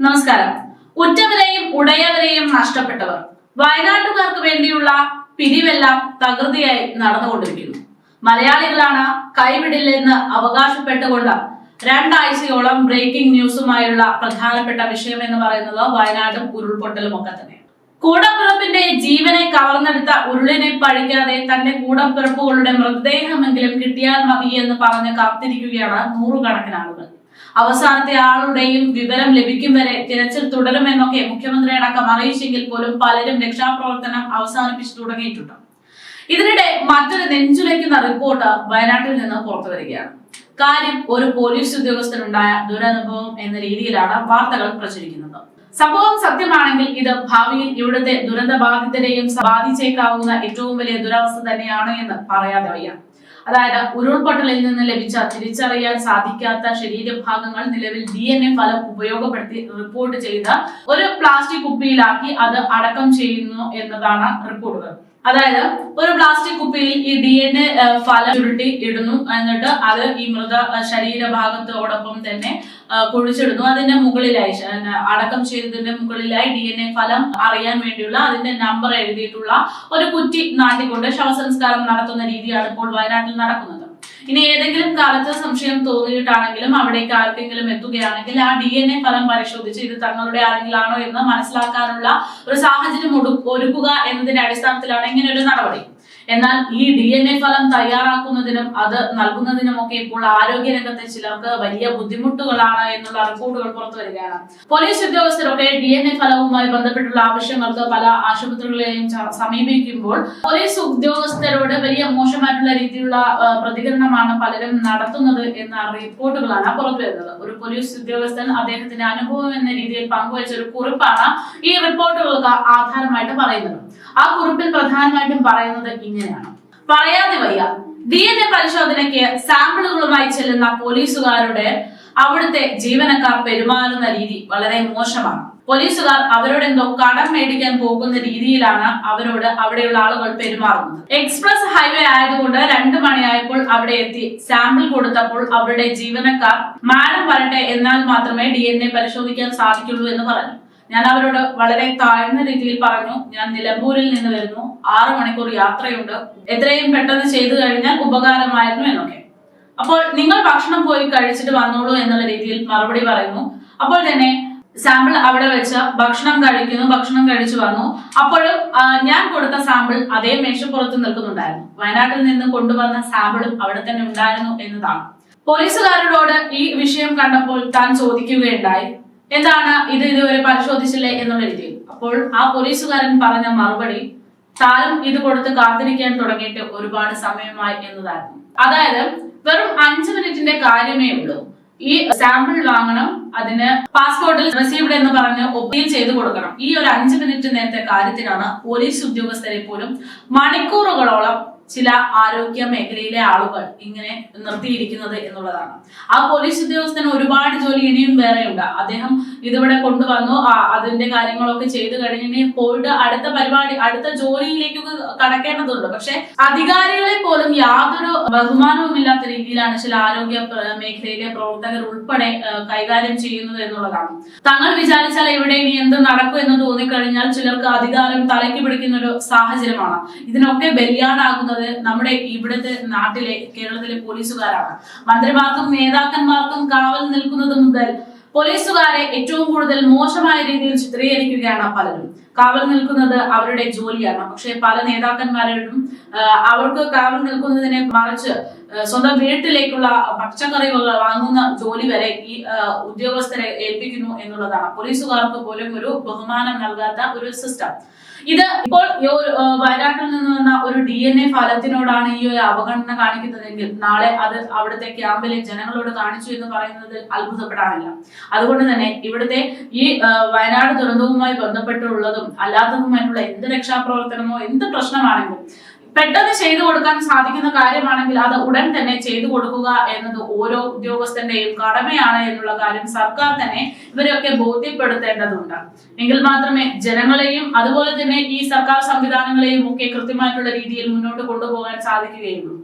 നമസ്കാരം. ഉറ്റവരെയും ഉടയവരെയും നഷ്ടപ്പെട്ടവർ. വയനാട്ടുകാർക്ക് വേണ്ടിയുള്ള പിരിവെല്ലാം തകൃതിയായി നടന്നുകൊണ്ടിരിക്കുന്നു. മലയാളികളാണ് കൈവിടില്ലെന്ന് അവകാശപ്പെട്ടുകൊണ്ട് രണ്ടാഴ്ചയോളം ബ്രേക്കിംഗ് ന്യൂസുമായുള്ള പ്രധാനപ്പെട്ട വിഷയം എന്ന് പറയുന്നത് വയനാടും ഉരുൾപൊട്ടലും ഒക്കെ തന്നെ കൂടപ്പിറപ്പിന്റെ ജീവനെ കവർന്നെടുത്ത ഉരുളിനെ പഴിക്കാതെ തന്റെ കൂടപ്പിറപ്പുകളുടെ മൃതദേഹമെങ്കിലും കിട്ടിയാൽ മതി എന്ന് പറഞ്ഞ് കാത്തിരിക്കുകയാണ് നൂറുകണക്കിന് ആളുകൾ. അവസാനത്തെ ആളുടെയും വിവരം ലഭിക്കും വരെ തിരച്ചിൽ തുടരുമെന്നൊക്കെ മുഖ്യമന്ത്രി അടക്കം അറിയിച്ചെങ്കിൽ പോലും പലരും രക്ഷാപ്രവർത്തനം അവസാനിപ്പിച്ചു തുടങ്ങിയിട്ടുണ്ട്. ഇതിനിടെ മറ്റൊരു നെഞ്ചുലയ്ക്കുന്ന റിപ്പോർട്ട് വയനാട്ടിൽ നിന്ന് പുറത്തു വരികയാണ്. കാര്യം ഒരു പോലീസ് ഉദ്യോഗസ്ഥനുണ്ടായ ദുരനുഭവം എന്ന രീതിയിലാണ് വാർത്തകൾ പ്രചരിക്കുന്നത്. സംഭവം സത്യമാണെങ്കിൽ ഇത് ഭാവിയിൽ ഇവിടുത്തെ ദുരന്ത ബാധിതരെയും ബാധിച്ചേക്കാവുന്ന ഏറ്റവും വലിയ ദുരവസ്ഥ തന്നെയാണ് എന്ന് പറയാതെ വയ്യ. അതായത് ഉരുൾപൊട്ടലിൽ നിന്ന് ലഭിച്ച തിരിച്ചറിയാൻ സാധിക്കാത്ത ശരീരഭാഗങ്ങൾ നിലവിൽ ഡി എൻ എ ഫലം ഉപയോഗപ്പെടുത്തി റിപ്പോർട്ട് ചെയ്ത് ഒരു പ്ലാസ്റ്റിക് കുപ്പിയിലാക്കി അത് അടക്കം ചെയ്യുന്നു എന്നതാണ് റിപ്പോർട്ടുകൾ അതായത് ഒരു പ്ലാസ്റ്റിക് കുപ്പിയിൽ ഈ ഡി എൻ എ ഫലം ചുരുട്ടി ഇടുന്നു എന്നിട്ട് അത് ഈ മൃത ശരീരഭാഗത്തോടൊപ്പം തന്നെ കുഴിച്ചിടുന്നു. അതിന്റെ മുകളിലായി അടക്കം ചെയ്തതിന്റെ മുകളിലായി ഡി എൻ എ ഫലം അറിയാൻ വേണ്ടിയുള്ള അതിന്റെ നമ്പർ എഴുതിയിട്ടുള്ള ഒരു കുറ്റി നാട്ടിക്കൊണ്ട് ശവസംസ്കാരം നടത്തുന്ന രീതിയാണ് ഇപ്പോൾ വയനാട്ടിൽ നടക്കുന്നത്. ഇനി ഏതെങ്കിലും കാലത്ത് സംശയം തോന്നിയിട്ടാണെങ്കിലും അവിടേക്ക് ആർക്കെങ്കിലും എത്തുകയാണെങ്കിൽ ആ ഡി എൻ എ ഫലം പരിശോധിച്ച് ഇത് തങ്ങളുടെ ആരെങ്കിലാണോ എന്ന് മനസ്സിലാക്കാനുള്ള ഒരു സാഹചര്യം ഒരുക്കുക എന്നതിന്റെ അടിസ്ഥാനത്തിലാണ് ഇങ്ങനെ ഒരു നടപടി. എന്നാൽ ഈ ഡി എൻ എ ഫലം തയ്യാറാക്കുന്നതിനും അത് നൽകുന്നതിനും ഒക്കെ ഇപ്പോൾ ആരോഗ്യ രംഗത്തെ ചിലർക്ക് വലിയ ബുദ്ധിമുട്ടുകളാണ് എന്നുള്ള റിപ്പോർട്ടുകൾ പുറത്തു വരികയാണ്. പോലീസ് ഉദ്യോഗസ്ഥരൊക്കെ ഡി എൻ എ ഫലവുമായി ബന്ധപ്പെട്ടുള്ള ആവശ്യങ്ങൾക്ക് പല ആശുപത്രികളെയും സമീപിക്കുമ്പോൾ പോലീസ് ഉദ്യോഗസ്ഥരോട് വലിയ മോശമായിട്ടുള്ള രീതിയിലുള്ള പ്രതികരണമാണ് പലരും നടത്തുന്നത് എന്ന റിപ്പോർട്ടുകളാണ് പുറത്തു വരുന്നത്. ഒരു പോലീസ് ഉദ്യോഗസ്ഥൻ അദ്ദേഹത്തിന്റെ അനുഭവം എന്ന രീതിയിൽ പങ്കുവച്ച ഒരു കുറിപ്പാണ് ഈ റിപ്പോർട്ടുകൾക്ക് ആധാരമായിട്ട് പറയുന്നത്. ആ കുറിപ്പിൽ പ്രധാനമായിട്ടും പറയുന്നത് ഇങ്ങനെയാണ്. പറയാതെ വയ്യ. ഡി എൻ എ പരിശോധനയ്ക്ക് സാമ്പിളുകളുമായി ചെല്ലുന്ന പോലീസുകാരുടെ അവിടുത്തെ ജീവനക്കാർ പെരുമാറുന്ന രീതി വളരെ മോശമാണ്. പോലീസുകാർ അവരോടെന്തോ കടം മേടിക്കാൻ പോകുന്ന രീതിയിലാണ് അവരോട് അവിടെയുള്ള ആളുകൾ പെരുമാറുന്നത്. എക്സ്പ്രസ് ഹൈവേ ആയതുകൊണ്ട് രണ്ടു മണിയായപ്പോൾ അവിടെ എത്തി സാമ്പിൾ കൊടുത്തപ്പോൾ അവരുടെ ജീവനക്കാർ മാനം വരട്ടെ എന്നാൽ മാത്രമേ ഡി പരിശോധിക്കാൻ സാധിക്കുള്ളൂ എന്ന് പറഞ്ഞു. ഞാൻ അവരോട് വളരെ താഴ്ന്ന രീതിയിൽ പറഞ്ഞു ഞാൻ നിലമ്പൂരിൽ നിന്ന് വരുന്നു ആറു മണിക്കൂർ യാത്രയുണ്ട് എത്രയും പെട്ടെന്ന് ചെയ്തു കഴിഞ്ഞാൽ ഉപകാരമായിരുന്നു എന്നൊക്കെ. അപ്പോൾ നിങ്ങൾ ഭക്ഷണം പോയി കഴിച്ചിട്ട് വന്നോളൂ എന്നുള്ള രീതിയിൽ മറുപടി പറയുന്നു. അപ്പോൾ തന്നെ സാമ്പിൾ അവിടെ വെച്ച് ഭക്ഷണം കഴിക്കുന്നു ഭക്ഷണം കഴിച്ചു വന്നു. അപ്പോഴും ഞാൻ കൊടുത്ത സാമ്പിൾ അതേ മേശപ്പുറത്ത് നിൽക്കുന്നുണ്ടായിരുന്നു. വയനാട്ടിൽ നിന്ന് കൊണ്ടുവന്ന സാമ്പിളും അവിടെ തന്നെ ഉണ്ടായിരുന്നു എന്നതാണ്. പോലീസുകാരോട് ഈ വിഷയം കണ്ടപ്പോൾ താൻ ചോദിക്കുകയുണ്ടായി. എന്താണ് ഇത് ഇതുവരെ പരിശോധിച്ചില്ലേ എന്നുള്ള രീതിയിൽ? അപ്പോൾ ആ പോലീസുകാരൻ പറഞ്ഞ മറുപടി താനും ഇത് കൊടുത്ത് കാത്തിരിക്കാൻ തുടങ്ങിയിട്ട് ഒരുപാട് സമയമായി എന്നതായിരുന്നു. അതായത് വെറും അഞ്ചു മിനിറ്റിന്റെ കാര്യമേ ഉള്ളൂ. ഈ സാമ്പിൾ വാങ്ങണം അതിന് പാസ്പോർട്ടിൽ റിസീവ്ഡ് എന്ന് പറഞ്ഞ് ഒപ്പീൽ ചെയ്ത് കൊടുക്കണം. ഈ ഒരു അഞ്ചു മിനിറ്റ് നേരത്തെ കാര്യത്തിനാണ് പോലീസ് ഉദ്യോഗസ്ഥരെ പോലും മണിക്കൂറുകളോളം ചില ആരോഗ്യ മേഖലയിലെ ആളുകൾ ഇങ്ങനെ നിർത്തിയിരിക്കുന്നത് എന്നുള്ളതാണ്. ആ പോലീസ് ഉദ്യോഗസ്ഥന് ഒരുപാട് ജോലി ഇനിയും വേറെയുണ്ട്. അദ്ദേഹം ഇതിവിടെ കൊണ്ടുവന്നു. ആ, അതിന്റെ കാര്യങ്ങളൊക്കെ ചെയ്തു കഴിഞ്ഞിട്ട് പോയിട്ട് അടുത്ത പരിപാടി അടുത്ത ജോലിയിലേക്കൊക്കെ കടക്കേണ്ടതുണ്ട്. പക്ഷെ അധികാരികളെ പോലും യാതൊരു ബഹുമാനവും ഇല്ലാത്ത രീതിയിലാണ് ചില ആരോഗ്യ മേഖലയിലെ പ്രവർത്തകർ ഉൾപ്പെടെ കൈകാര്യം ചെയ്യുന്നത് എന്നുള്ളതാണ്. തങ്ങൾ വിചാരിച്ചാൽ ഇവിടെ ഇനി എന്ത് നടക്കും എന്ന് തോന്നിക്കഴിഞ്ഞാൽ ചിലർക്ക് അധികാരം തലയ്ക്ക് പിടിക്കുന്ന ഒരു സാഹചര്യമാണ്. ഇതിനൊക്കെ ബലിയാടാകുന്നത് നമ്മുടെ ഇവിടുത്തെ നാട്ടിലെ കേരളത്തിലെ പോലീസുകാരാണ്. മന്ത്രിമാർക്കും നേതാക്കന്മാർക്കും കാവൽ നിൽക്കുന്നത് മുതൽ പോലീസുകാരെ ഏറ്റവും കൂടുതൽ മോശമായ രീതിയിൽ ചിത്രീകരിക്കുകയാണ് പലരും. കാവൽ നിൽക്കുന്നത് അവരുടെ ജോലിയാണ്. പക്ഷെ പല നേതാക്കന്മാരോടും അവർക്ക് കാവൽ നിൽക്കുന്നതിനെ മറിച്ച് സ്വന്തം വീട്ടിലേക്കുള്ള പച്ചക്കറികൾ വാങ്ങുന്ന ജോലി വരെ ഈ ഉദ്യോഗസ്ഥരെ ഏൽപ്പിക്കുന്നു എന്നുള്ളതാണ്. പോലീസുകാർക്ക് പോലും ഒരു ബഹുമാനം നൽകാത്ത ഒരു സിസ്റ്റം ഇത് ഇപ്പോൾ വയനാട്ടിൽ നിന്ന് വന്ന ഒരു ഡി എൻ എ ഫലത്തിനോടാണ് ഈ ഒരു അവഗണന കാണിക്കുന്നതെങ്കിൽ നാളെ അത് അവിടുത്തെ ക്യാമ്പിലെ ജനങ്ങളോട് കാണിച്ചു എന്ന് പറയുന്നതിൽ അത്ഭുതപ്പെടാനില്ല അതുകൊണ്ട് തന്നെ ഇവിടുത്തെ ഈ വയനാട് ദുരന്തവുമായി ബന്ധപ്പെട്ടുള്ളതും അല്ലാത്തതുമായിട്ടുള്ള എന്ത് രക്ഷാപ്രവർത്തനമോ എന്ത് പ്രശ്നമാണെങ്കിലും പെട്ടെന്ന് ചെയ്തു കൊടുക്കാൻ സാധിക്കുന്ന കാര്യമാണെങ്കിൽ അത് ഉടൻ തന്നെ ചെയ്തു കൊടുക്കുക എന്നത് ഓരോ ഉദ്യോഗസ്ഥന്റെയും കടമയാണ് എന്നുള്ള കാര്യം സർക്കാർ തന്നെ ഇവരെയൊക്കെ ബോധ്യപ്പെടുത്തേണ്ടതുണ്ട്. എങ്കിൽ മാത്രമേ ജനങ്ങളെയും അതുപോലെ തന്നെ ഈ സർക്കാർ സംവിധാനങ്ങളെയും ഒക്കെ കൃത്യമായിട്ടുള്ള രീതിയിൽ മുന്നോട്ട് കൊണ്ടുപോകാൻ സാധിക്കുകയുള്ളൂ.